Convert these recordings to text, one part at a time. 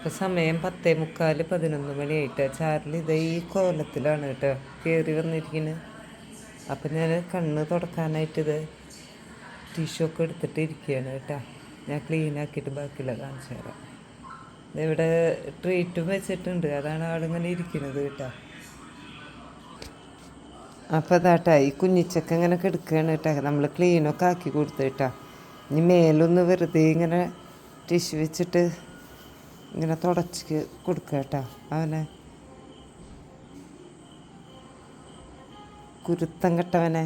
ഇപ്പം സമയം പത്തേ മുക്കാൽ പതിനൊന്ന് മണിയായിട്ട്. ചാർലി ഇതേ ഈ കോലത്തിലാണ് കേട്ടോ കയറി വന്നിരിക്കുന്നത് അപ്പം ഞാൻ കണ്ണ് തുടക്കാനായിട്ട് ഇത് ടിഷ്യൂ ഒക്കെ എടുത്തിട്ട് ഇരിക്കുകയാണ് കേട്ടോ. ഞാൻ ക്ലീൻ ആക്കിയിട്ട് ബാക്കിയുള്ള കാണിച്ചു തരാം. ഇവിടെ ട്രീറ്റും വെച്ചിട്ടുണ്ട്. അതാണ് ആളിങ്ങനെ ഇരിക്കുന്നത് കേട്ടോ. അപ്പോൾ അതാട്ടാ ഈ കുഞ്ഞിച്ചക്ക ഇങ്ങനെ കിടക്കുകയാണ് കേട്ടോ. നമ്മൾ ക്ലീനൊക്കെ ആക്കി കൊടുത്തു കേട്ടോ. ഇനി മേലൊന്ന് വെറുതെ ഇങ്ങനെ ടിഷ്യൂ വെച്ചിട്ട് ഇങ്ങനെ തുടച്ച് കൊടുക്കുക കേട്ടോ. അവനെ കുരുത്തം കെട്ടവനെ.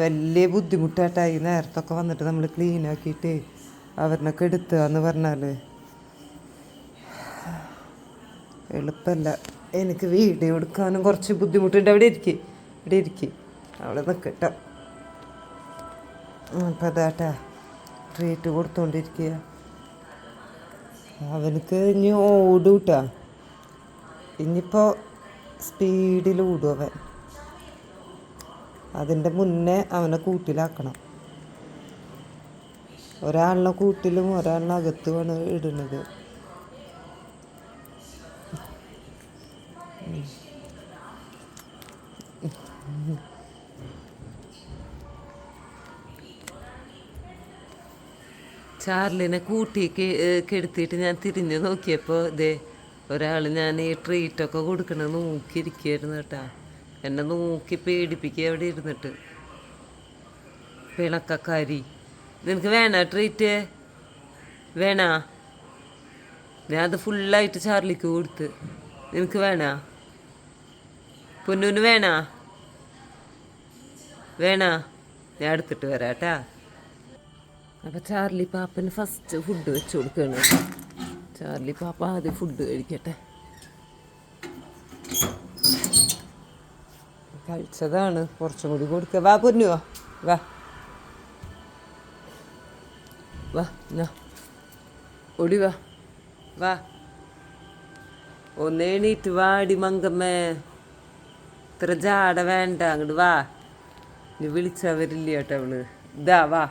വലിയ ബുദ്ധിമുട്ടായിട്ടാ ഈ നേരത്തൊക്കെ വന്നിട്ട് നമ്മൾ ക്ലീൻ ആക്കിയിട്ട് അവരിനൊക്കെ എടുത്തുക എന്ന് പറഞ്ഞാൽ എളുപ്പമല്ല എനിക്ക് വീഡിയോ എടുക്കാനും കുറച്ച് ബുദ്ധിമുട്ടുണ്ട്. അവിടെ ഇരിക്കുക ഇവിടെ ഇരിക്കുക അവിടെ നിൽക്കട്ടോ. അപ്പം അതാട്ടാ ട്രീറ്റ് കൊടുത്തോണ്ടിരിക്കുക അവനക്ക് ഇനി ഓടും കേട്ടാ ഇനിയിപ്പോൾ സ്പീഡിൽ ഓടും അവൻ. അതിന്റെ മുന്നേ അവനെ കൂട്ടിലാക്കണം. ഒരാളിനെ കൂട്ടിലും ഒരാളിനെ അകത്തുമാണ് ഇടുന്നത്. ചാർലിനെ കൂട്ടി കെടുത്തിയിട്ട് ഞാൻ തിരിഞ്ഞു നോക്കിയപ്പോൾ ഇതേ ഒരാൾ ഞാൻ ഈ ട്രീറ്റൊക്കെ കൊടുക്കണത് നോക്കിയിരിക്കുകയായിരുന്നു കേട്ടാ. എന്നെ നോക്കി പേടിപ്പിക്കുക അവിടെ ഇരുന്നിട്ട്. പിണക്കക്കാരി. നിനക്ക് വേണ ട്രീറ്റ് വേണ? ഞാൻ അത് ഫുള്ളായിട്ട് ചാർലിക്ക് കൊടുത്ത്. നിനക്ക് വേണ? പൊന്നൂന് വേണ? വേണ? ഞാൻ എടുത്തിട്ട് വരാം കേട്ടാ. അപ്പം ചാർലി പാപ്പന് ഫസ്റ്റ് ഫുഡ് വെച്ച് കൊടുക്കുകയാണ് ചാർലി പാപ്പ ആദ്യം ഫുഡ് കഴിക്കട്ടെ. കഴിച്ചതാണ്. കുറച്ചും കൂടി കൊടുക്കുക വാ പൊന്നുവോ വാ വാ. എന്നാ ഓടി വാ. വാ. ഒന്ന് എണീറ്റ് വാടി മങ്കമ്മേ. ഇത്ര ജാട വേണ്ട. അങ്ങോട്ട് വാ. നീ വിളിച്ചവരില്ല കേട്ടോ അവൾ. ഇതാ വാ.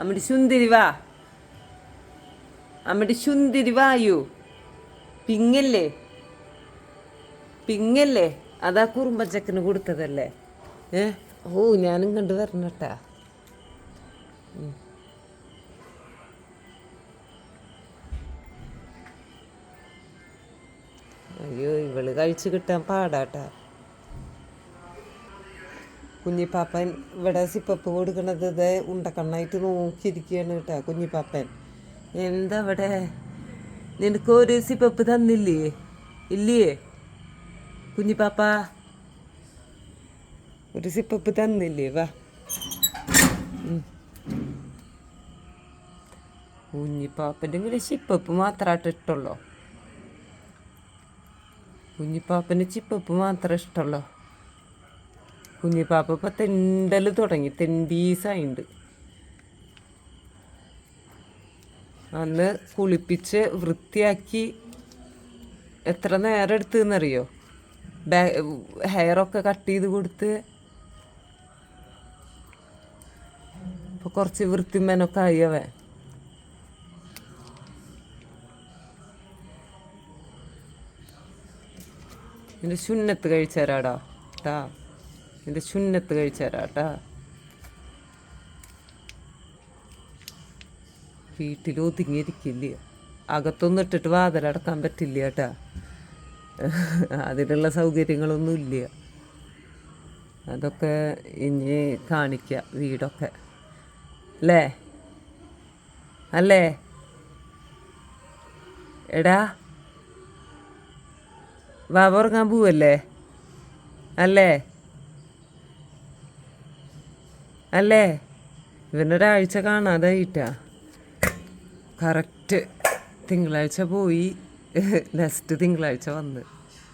അമ്മടി സുന്ദരി വാ. അമ്മടി പിങ്ങല്ലേ? പിങ്ങല്ലേ? അതാ കുറുമ്പച്ചക്കന് കൊടുത്തതല്ലേ? ഏ? ഓ ഞാനും കണ്ടു വരണട്ടാ. അയ്യോ ഇവൾ കഴിച്ചു കിട്ടാൻ പാടാട്ടാ. കുഞ്ഞിപ്പാപ്പൻ ഇവിടെ സിപ്പപ്പ് കൊടുക്കണത് ഇത് ഉണ്ടക്കണ്ണായിട്ട് നോക്കിയിരിക്കുകയാണ് കേട്ടോ കുഞ്ഞിപ്പാപ്പൻ. എന്താ ഇവിടെ? നിനക്ക് ഒരു സിപ്പപ്പ് തന്നില്ലേ? ഇല്ലേ? കുഞ്ഞിപ്പാപ്പ. ഒരു സിപ്പപ്പ് തന്നില്ലേ? വാ. കുഞ്ഞിപ്പാപ്പന്റെ ഇങ്ങനെ സിപ്പപ്പ് മാത്രമായിട്ട് ഇഷ്ടമുള്ളോ കുഞ്ഞിപ്പാപ്പന് ചിപ്പപ്പ് മാത്രമേ ഇഷ്ടമുള്ളൂ കുഞ്ഞിപ്പാപ്പ ഇപ്പം തെണ്ടൽ തുടങ്ങി. തെണ്ടീസായിണ്ട് അന്ന് കുളിപ്പിച്ച് വൃത്തിയാക്കി എത്ര നേരം എടുത്തെന്നറിയോ? ബാ ഹെയറൊക്കെ കട്ട് ചെയ്ത് കൊടുത്ത്. ഇപ്പൊ കുറച്ച് വൃത്തിമേനൊക്കെ ആയി അവൻ. ശുന്നത്ത് കഴിച്ചു തരാടാ നിന്റെ ശുന്നത്ത് കഴിച്ചു തരാട്ടാ വീട്ടിൽ ഒതുങ്ങിയിരിക്കില്ല. അകത്തൊന്നും ഇട്ടിട്ട് വാതിലടക്കാൻ പറ്റില്ല കേട്ടാ. അതിനുള്ള സൗകര്യങ്ങളൊന്നും ഇല്ല. അതൊക്കെ ഇനി കാണിക്ക വീടൊക്കെ. അല്ലേ? അല്ലേ? എടാ. ബാബ ഉറങ്ങാൻ പോവല്ലേ? അല്ലേ? അല്ലേ? ഇവനൊരാഴ്ച കാണാതായിട്ടാ. കറക്റ്റ് തിങ്കളാഴ്ച പോയി. നെക്സ്റ്റ് തിങ്കളാഴ്ച വന്ന്.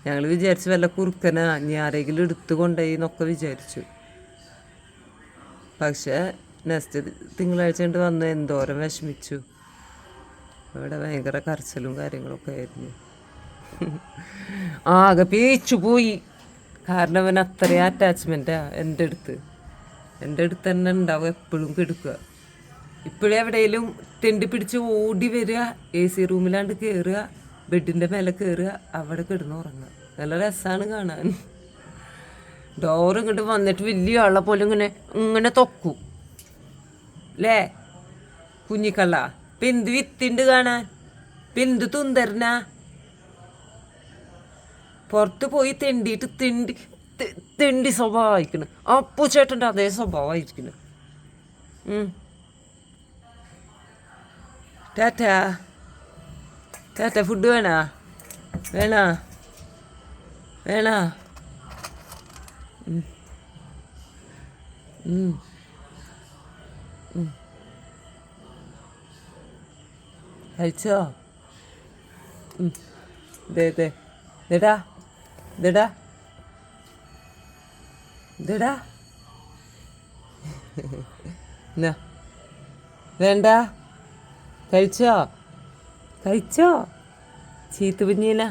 ഞങ്ങൾ വിചാരിച്ചു വല്ല കുറുക്കനാ ഇനി ആരെങ്കിലും എടുത്തു കൊണ്ടുപോയി എന്നൊക്കെ വിചാരിച്ചു. പക്ഷേ നെക്സ്റ്റ് തിങ്കളാഴ്ച കൊണ്ട് വന്ന് എന്തോരം വിഷമിച്ചു. അവിടെ ഭയങ്കര കരച്ചിലും കാര്യങ്ങളൊക്കെ ആയിരുന്നു. ആകെ പേച്ചു പോയി. കാരണം അവൻ അത്രയും അറ്റാച്ച്മെന്റാ എന്റെ അടുത്ത്. എന്റെ അടുത്ത് തന്നെ ഉണ്ടാവും എപ്പോഴും കെടുക്കുക. ഇപ്പോഴേ എവിടെയെങ്കിലും തെണ്ടി പിടിച്ച് ഓടി വരിക എ സി റൂമിലാണ്ട് കയറുക ബെഡിന്റെ മേലെ കയറുക അവിടെ കിടന്ന് ഉറങ്ങുക. നല്ല രസമാണ് കാണാൻ. ഡോർ ഇങ്ങോട്ട് വന്നിട്ട് വലിയ ആളെ പോലെ ഇങ്ങനെ ഇങ്ങനെ തൊക്കും. അല്ലേ കുഞ്ഞിക്കള്ള ഇപ്പം എന്ത് വിത്തിണ്ട് കാണാൻ? ഇപ്പം എന്ത് തുന്തരനാ? പുറത്ത് പോയി തെണ്ടിയിട്ട് തെണ്ടി തെണ്ടി സ്വഭാവമായിരിക്കുന്നു അപ്പു ചേട്ടന്റെ അതേ സ്വഭാവമായിരിക്കുന്നു ടാറ്റാ. ടാറ്റ ഫുഡ് വേണോ? വേണോ? വേണോ. കഴിച്ചോ? ഇതേ ദേ ഇതേടാ ദടാ. എന്നാ? വേണ്ട? കഴിച്ചോ? കഴിച്ചോ? ചീത്ത പിഞ്ഞീന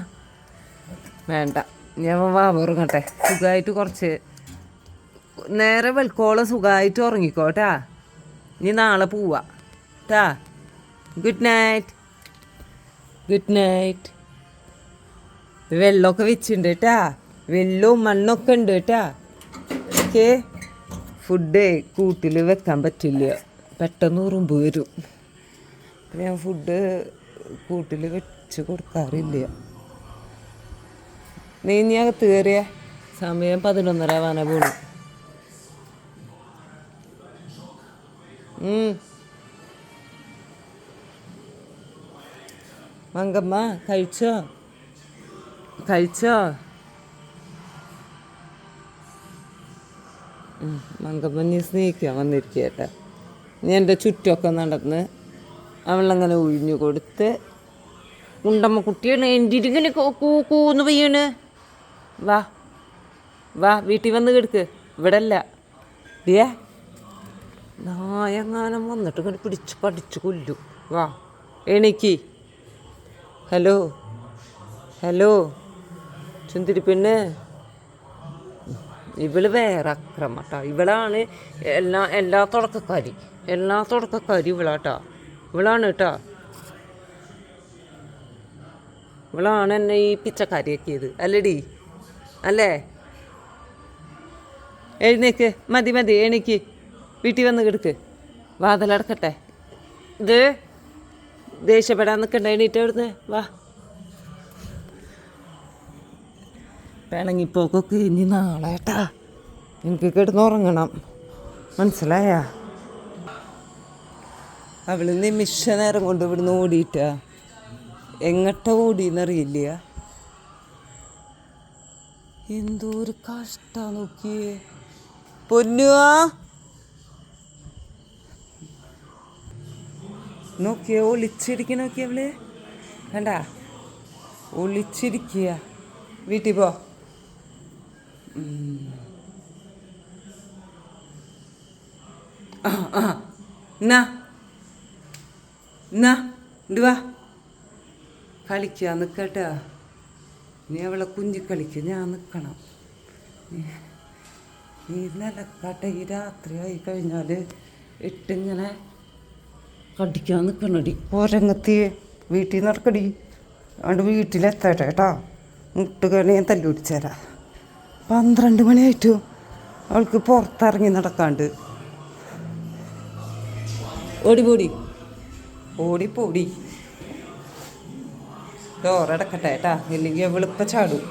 വേണ്ട. ഞാൻ വാ ഉറങ്ങട്ടെ. സുഖമായിട്ട് കുറച്ച് നേരെ വെൽക്കോളം സുഖമായിട്ട് ഉറങ്ങിക്കോട്ടാ ഇനി നാളെ പോവാ ട്ടാ. ഗുഡ് നൈറ്റ് ഗുഡ് നൈറ്റ് വെള്ളമൊക്കെ വെച്ചിട്ടുണ്ട് കേട്ടാ വെള്ളവും മണ്ണൊക്കെ ഉണ്ട് കേട്ടാ ഓക്കെ ഫുഡ് കൂട്ടിൽ വെക്കാൻ പറ്റില്ല. പെട്ടെന്ന് ഉറുമ്പ് വരും. അപ്പം ഞാൻ ഫുഡ് കൂട്ടിൽ വെച്ച് കൊടുക്കാറില്ല. നീ ഇനി അകത്ത് കയറിയ സമയം പതിനൊന്നര വന പോണു. മങ്കമ്മ കഴിച്ചോ? കഴിച്ചോ? മങ്കമ്മ നീ സ്നേഹിക്കാൻ വന്നിരിക്കുക കേട്ടോ നീ എന്റെ ചുറ്റുമൊക്കെ നടന്ന് അവളങ്ങനെ ഒഴിഞ്ഞു കൊടുത്ത് ഉണ്ടമ്മ കുട്ടിയാണ് എന്റെ ഇരിങ്ങനെ കൂന്ന് പെയ്യണ്. വാ വാ വീട്ടിൽ വന്ന് കിടക്ക്. ഇവിടെ അല്ല ഡിയേ നായങ്ങാനം വന്നിട്ട് ഇങ്ങനെ പിടിച്ച് പഠിച്ച് കൊല്ലും. വാ എണീക്ക്. ഹലോ ഹലോ ചുന്തിരി പെണ്ണ് ഇവൾ വേറെ അക്രമട്ടാ ഇവളാണ് എല്ലാ എല്ലാ തുടക്കക്കാരി. എല്ലാ തുടക്കക്കാരി ഇവളാട്ടാ. ഇവളാണ് കേട്ടാ ഇവളാണ് എന്നെ ഈ പിച്ചക്കാരിയാക്കിയത്. അല്ലടി. അല്ലേ? എഴുന്നേക്ക്. മതി മതി. എണീക്ക്. വീട്ടിൽ വന്ന് കിടക്ക്. വാതിലടക്കട്ടെ. ഇത് ദേഷ്യപ്പെടാൻ നിൽക്കണ്ട. എണീറ്റ് അവിടുന്ന്. വാ. പിണങ്ങിപ്പോക്കൊക്കെ ഇനി നാളെ കേട്ടാ എനിക്ക് കിടന്നുറങ്ങണം. മനസ്സിലായ? അവൾ നിമിഷ നേരം കൊണ്ട് ഇവിടുന്ന് ഓടിയിട്ടാ. എങ്ങട്ട ഓടിയെന്നറിയില്ല. എന്തോ ഒരു കഷ്ട നോക്കിയേ. പൊന്നുവാ നോക്കിയേ ഒളിച്ചിരിക്ക നോക്കിയ അവൾ. കണ്ട? ഒളിച്ചിരിക്കുക വീട്ടിൽ പോ. ആ ആ. എന്നാ കളിക്കുക നിൽക്കട്ടാ നീ അവളെ കുഞ്ഞി കളിക്കുക ഞാൻ നിൽക്കണം ഈ നിലക്കട്ടെ ഈ രാത്രിയായി കഴിഞ്ഞാൽ ഇട്ടിങ്ങനെ കടിക്കാൻ നിൽക്കണടി പോരങ്ങത്തി വീട്ടിൽ നടക്കടി. അതുകൊണ്ട് വീട്ടിലെത്തട്ടെ കേട്ടോ. മുട്ടുകണി ഞാൻ തല്ലുപിടിച്ചേരാ പന്ത്രണ്ട് മണിയായിട്ടു. അവൾക്ക് പുറത്തിറങ്ങി നടക്കാണ്ട്. ഓടി ഓടിപ്പോടി ഓടി പോടി. ഡോറടക്കട്ടെ കേട്ടാ ഇല്ലെങ്കിൽ വെളുപ്പ ചാടും.